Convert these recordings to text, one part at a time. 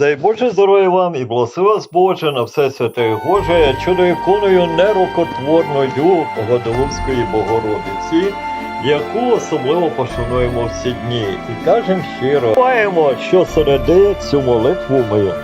Дай Боже здоров'я вам і благослови вас Боже на все святе Боже, чудо іконою нерукотворною Годолубської Богородиці, яку особливо пошануємо всі дні. І кажемо щиро, маємо, що середи цю молитву ми.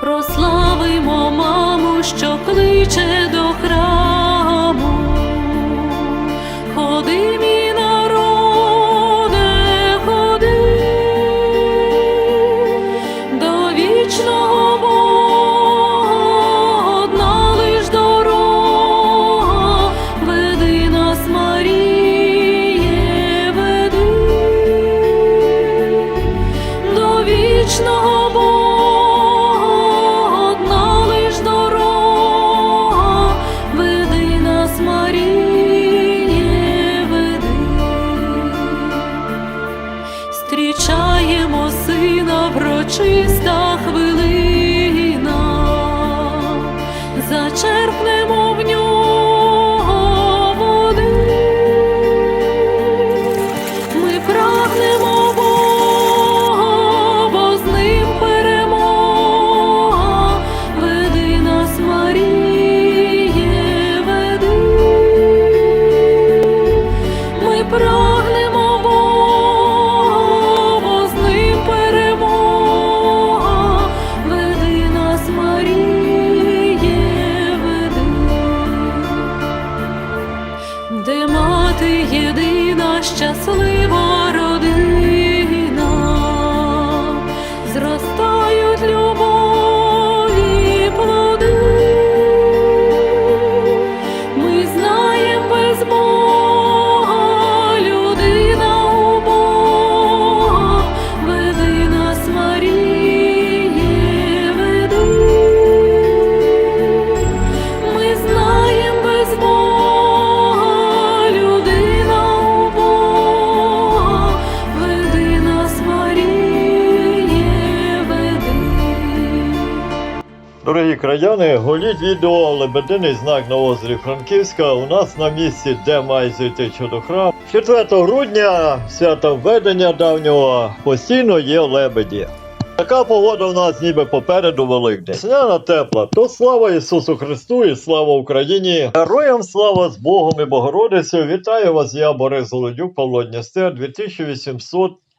Прославимо маму, що кличе до храму. Зустрічаємо сина прочиста хвилина, Краяни, голіть відео Лебединий знак на озері Франківська. У нас на місці, де має зійти чудохрам. 4 грудня, свято введення давнього, постійно є лебеді. Така погода у нас ніби попереду Великдень. Сняна тепла, то слава Ісусу Христу і слава Україні! Героям слава з Богом і Богородицею! Вітаю вас, я Борис Голодюк, Павло Дністер,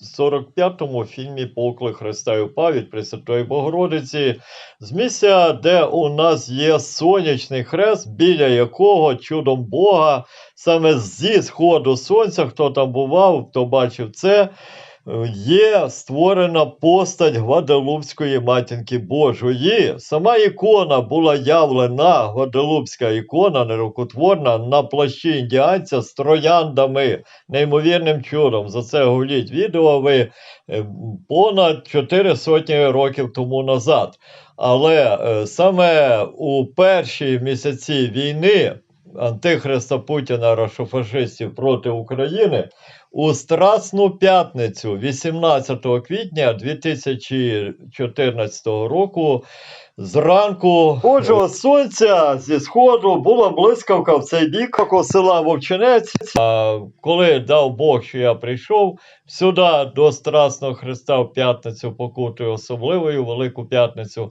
2845 фільмі Поклик Христа і Упа від Пресвятої Богородиці. З місця, де у нас є сонячний хрест, біля якого чудом Бога, саме зі сходу сонця, хто там бував, хто бачив це, є створена постать Гваделупської матінки Божої. Сама ікона була явлена, Гваделупська ікона, нерукотворна, на плащі індіанця з трояндами, неймовірним чудом. За це гуліть відео ви е, понад 4 сотні років тому назад. Але е, саме у перші місяці війни Антихриста Путіна рашофашистів проти України у Страсну п'ятницю, 18 квітня 2014 року, зранку Божого сонця зі сходу була блискавка в цей бік около села Вовчинець. А коли дав Бог, що я прийшов сюди до Страсного Христа в п'ятницю, покутою особливою, Велику п'ятницю,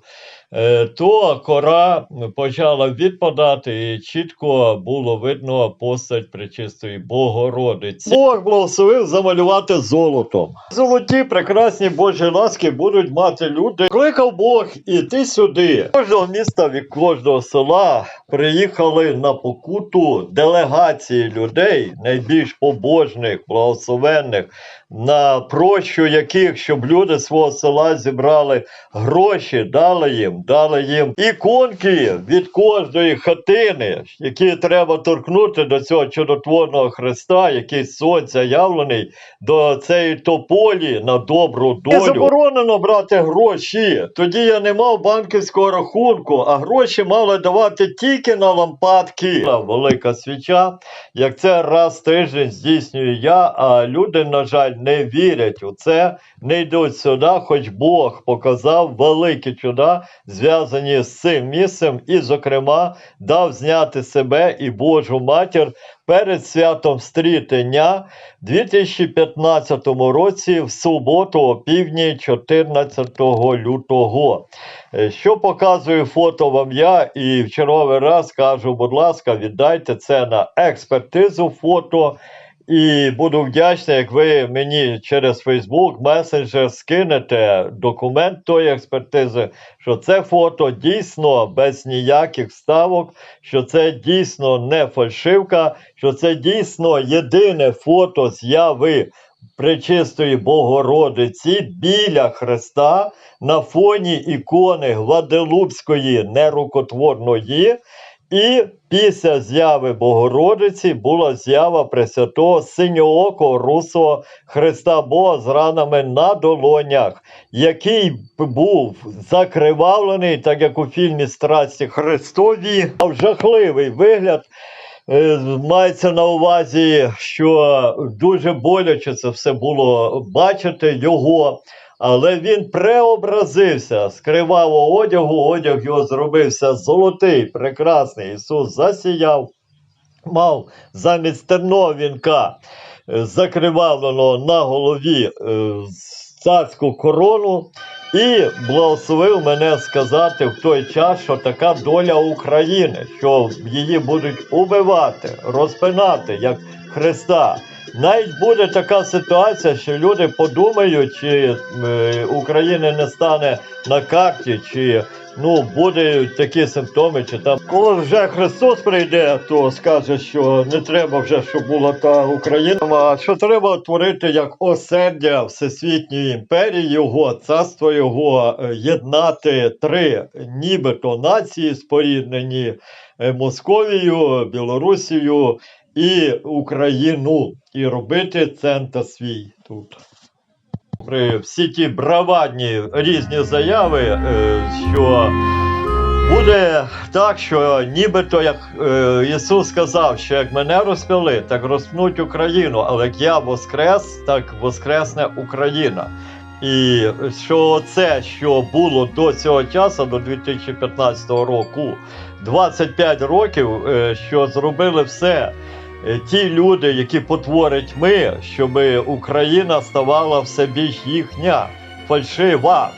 е, то кора почала відпадати, і чітко було видно постать пречистої Богородиці. Бог благословив замалювати золотом. Золоті прекрасні Божі ласки будуть мати люди. Кликав Бог іти сюди. З Кожного міста від кожного села приїхали на покуту делегації людей, найбільш побожних, благословенних, на прощу яких, щоб люди свого села зібрали гроші, дали їм, дали їм іконки від кожної хатини, які треба торкнути до цього чудотворного Христа, який сонця явлений до цієї тополі на добру долю. Не заборонено брати гроші. Тоді я не мав банківського рахунку, а гроші мали давати тільки на лампадки. Велика свіча, як це раз в тиждень здійснюю я, а люди, на жаль, не вірять у це, не йдуть сюди, хоч Бог показав великі чуда, зв'язані з цим місцем, і, зокрема, дав зняти себе і Божу матір перед святом стрітення 2015 році в суботу о півдні 14 лютого. Е, Що показую фото вам я, і в черговий раз кажу, будь ласка, віддайте це на експертизу фото. І буду вдячний, як ви мені через Facebook месенджер скинете документ тої експертизи, що це фото дійсно без ніяких вставок, що це дійсно не фальшивка, що це дійсно єдине фото з'яви Пречистої Богородиці біля Христа на фоні ікони Гваделупської нерукотворної. І після зяви Богородиці була з'ява Пресвятого синьоокого русого Христа Бога з ранами на долонях, який був закривавлений, так як у фільмі Страсті Христові, мав жахливий вигляд. Е, Мається на увазі, що дуже боляче це все було бачити його, але він преобразився з кривавого одягу. Одяг його зробився золотий, прекрасний. Ісус засіяв, мав замість терного вінка е, закривавленого на голові е, царську корону. І благословив мене сказати в той час, що така доля України, що її будуть убивати, розпинати як Христа. Навіть буде така ситуація, що люди подумають, чи е, України не стане на карті, чи ну будуть такі симптоми, чи там коли вже Христос прийде, то скаже, що не треба вже, щоб була та Україна, а що треба творити як осердя Всесвітньої імперії, його царство його е, єднати три, нібито нації споріднені е, Московією, Білорусією і Україну, і робити центр свій тут. При всі ті бравадні різні заяви, е, що буде так, що нібито як е, Ісус сказав, що як мене розпяли, так розпнуть Україну, але як я воскрес, так воскресне Україна. І що це, що було до цього часу, до 2015 року, 25 років, е, що зробили все ті люди, які потворять ми, щоб Україна ставала все більш їхня, фальшива.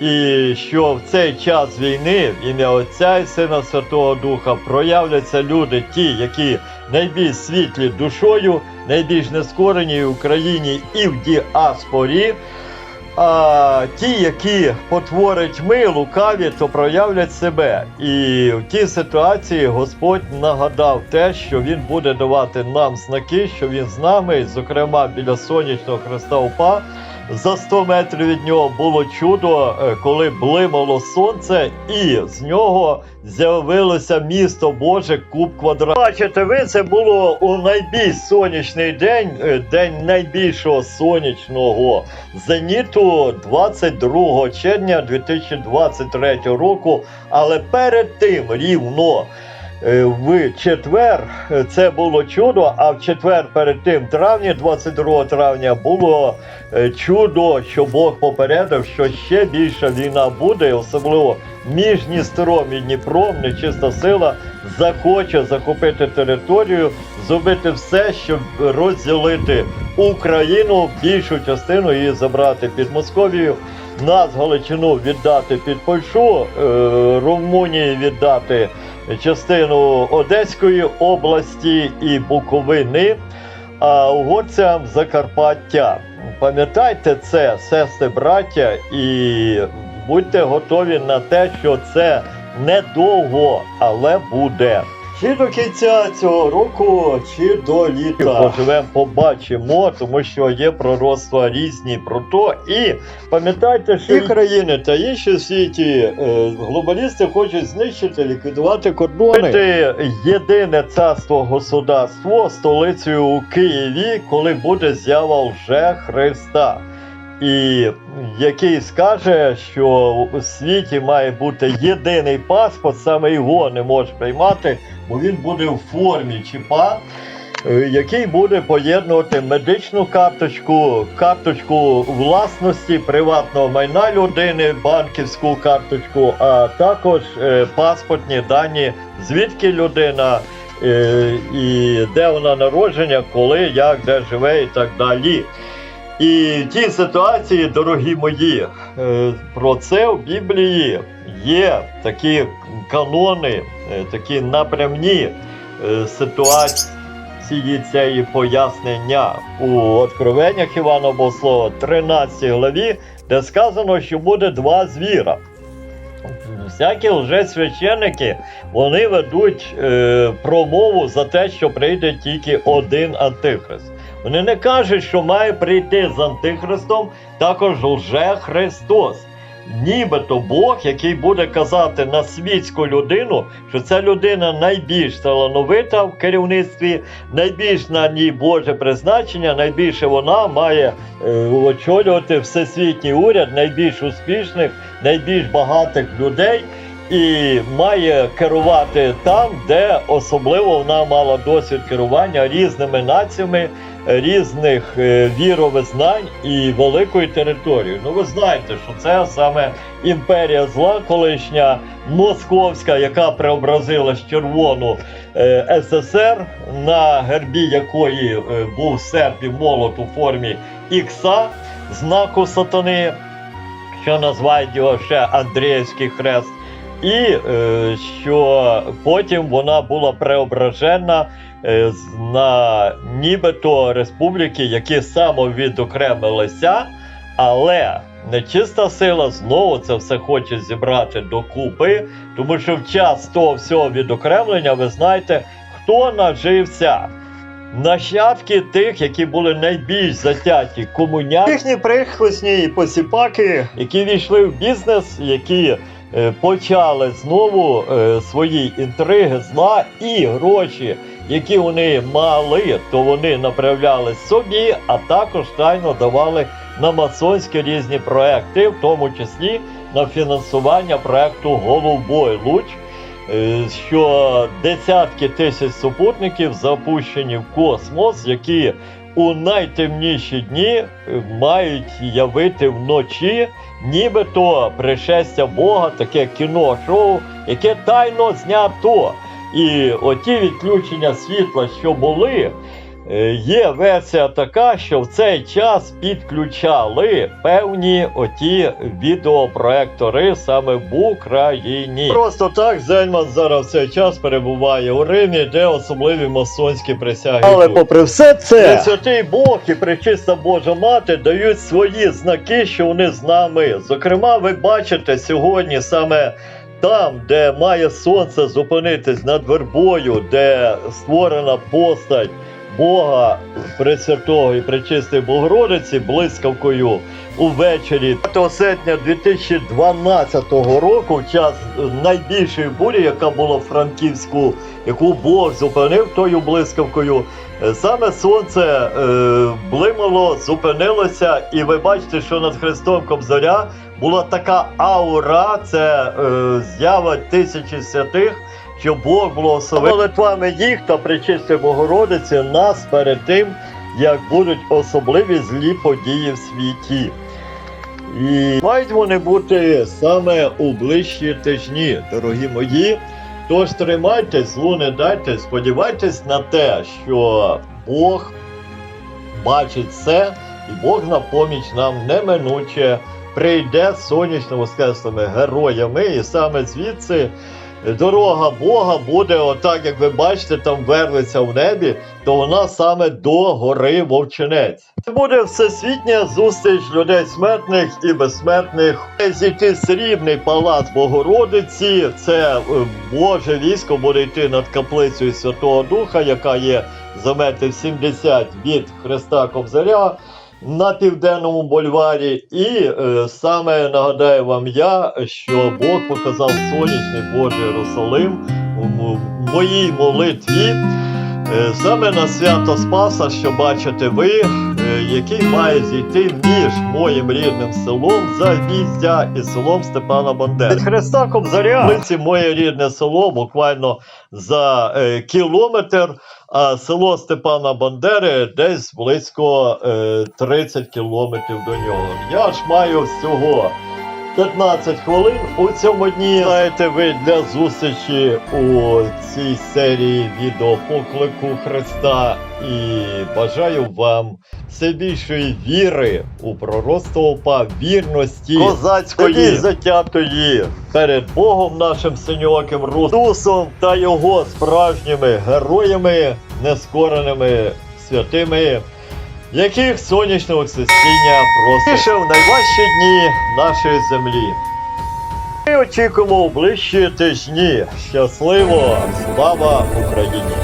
І що в цей час війни в ім'я Отця і Сина Святого Духа проявляться люди, ті, які найбільш світлі душою, найбільш нескорені в Україні і в діаспорі. А ті, які потворять ми, лукаві, то проявлять себе. І в тій ситуації Господь нагадав те, що Він буде давати нам знаки, що Він з нами, зокрема біля сонячного Христа УПА. За 100 метрів від нього було чудо, е, коли блимало сонце, і з нього з'явилося місто Боже куб квадрат. Бачите, ви це було у найбільш сонячний день, е, день найбільшого сонячного зеніту 22 червня 2023 року. Але перед тим рівно. Е, В четвер е, це було чудо, а в четвер перед тим травні, 22 травня, було е, чудо, що Бог попередив, що ще більша війна буде, особливо між Дністром і Дніпром, нечиста сила захоче захопити територію, зробити все, щоб розділити Україну, більшу частину її забрати під Московію. Нас Галичину віддати під Польщу, Румунії віддати частину Одеської області і Буковини, а угорцям Закарпаття. Пам'ятайте це, сестри, браття, і будьте готові на те, що це недовго, але буде. Чи до кінця цього року, чи до літа. Поживемо, побачимо, тому що є пророцтва різні про то. І пам'ятайте, що і країни та інші світі е, глобалісти хочуть знищити, ліквідувати кордони. Це єдине царство государство столицею у Києві, коли буде з'ява лже Христа. І який скаже, що у світі має бути єдиний паспорт, саме його не може приймати, бо він буде в формі чіпа, е, який буде поєднувати медичну карточку, карточку власності приватного майна людини, банківську карточку, а також е, паспортні дані, звідки людина. е, і де вона народження, коли, як, де живе і так далі. І в тій ситуації, дорогі мої, е, про це в Біблії є такі канони, е, такі напрямні е, ситуації цієї пояснення у Откровеннях Івана Богослова, 13 главі, де сказано, що буде два звіра. Всякі лжесвященники вони ведуть е, промову за те, що прийде тільки один антихрист. Вони не кажуть, що має прийти з антихристом також лже Христос. Нібито Бог, який буде казати на світську людину, що ця людина найбільш талановита в керівництві, найбільш на ній Боже призначення, найбільше вона має е, очолювати всесвітній уряд найбільш успішних, найбільш багатих людей і має керувати там, де особливо вона мала досвід керування різними націями, різних е, віровизнань і великою територією. Ну ви знаєте, що це саме імперія зла, колишня московська, яка преобразилась червону е, СССР, на гербі якої е, був серп і молот у формі ікса, знаку сатани, що називають його ще Андріївський хрест. І е, що потім вона була преображена е, на нібито республіки, які самовідокремилися, але нечиста сила знову це все хоче зібрати докупи, тому що в час того всього відокремлення ви знаєте, хто нажився. Нащадки тих, які були найбільш затяті комуняки, їхні прихвостні і посіпаки, які війшли в бізнес, які почали знову е, свої інтриги зла і гроші, які вони мали, то вони направляли собі, а також тайно давали на масонські різні проекти, в тому числі на фінансування проекту Голубой Луч. е, Що десятки тисяч супутників запущені в космос, які у найтемніші дні е, мають явити вночі нібито пришестя Бога, таке кіно-шоу, яке тайно знято. І оті відключення світла, що були, є версія така, що в цей час підключали певні оті відеопроектори саме в Україні. Просто так Зельман зараз в цей час перебуває у Римі, де особливі масонські присяги. Але йдуть. попри все це, Святий Бог і пречиста Божа Мати дають свої знаки, що вони з нами. Зокрема, ви бачите сьогодні саме там, де має сонце зупинитись над вербою, де створена постать Бога Пресвятого і Пречистої Богородиці блискавкою увечері 5 серпня 2012 року, в час найбільшої бурі, яка була в Франківську, яку Бог зупинив тою блискавкою. Е, Саме сонце е, блимало, зупинилося, і ви бачите, що над Христом Кобзаря була така аура, це е, з'ява тисячі святих, що Бог благословив молитвами їх та причистої Богородиці нас перед тим, як будуть особливі злі події в світі. І мають вони бути саме у ближчі тижні, дорогі мої. Тож тримайтесь, злу не дайте, сподівайтесь на те, що Бог бачить все, і Бог на поміч нам неминуче прийде з сонячно воскреслими героями, і саме звідси дорога Бога буде, отак, як ви бачите, там верлиться в небі, то вона саме до гори Вовчинець. Це буде всесвітня зустріч людей смертних і безсмертних. Зійти срібний палац Богородиці. Це е, Боже військо буде йти над каплицею Святого Духа, яка є за метрів 70 від Христа Кобзаря на південному бульварі. І е, саме нагадаю вам я, що Бог показав сонячний Божий Єрусалим у моїй молитві. Е, Саме на свято Спаса, що бачите ви, який має зійти між моїм рідним селом Завіздя і селом Степана Бандери. Від Христа Кобзаря Миці моє рідне село буквально за е, кілометр, а село Степана Бандери десь близько е, 30 кілометрів до нього. Я ж маю всього 15 хвилин у цьому дні. Знаєте ви для зустрічі у цій серії відео поклику Христа. І бажаю вам все більшої віри у пророцтво па вірності козацької. Тоді затятої перед Богом нашим синьоким Русусом та його справжніми героями, нескореними святими яких сонячного сесіння просить в найважчі дні нашої землі. Ми очікуємо в ближчі тижні. Щасливо! Слава Україні!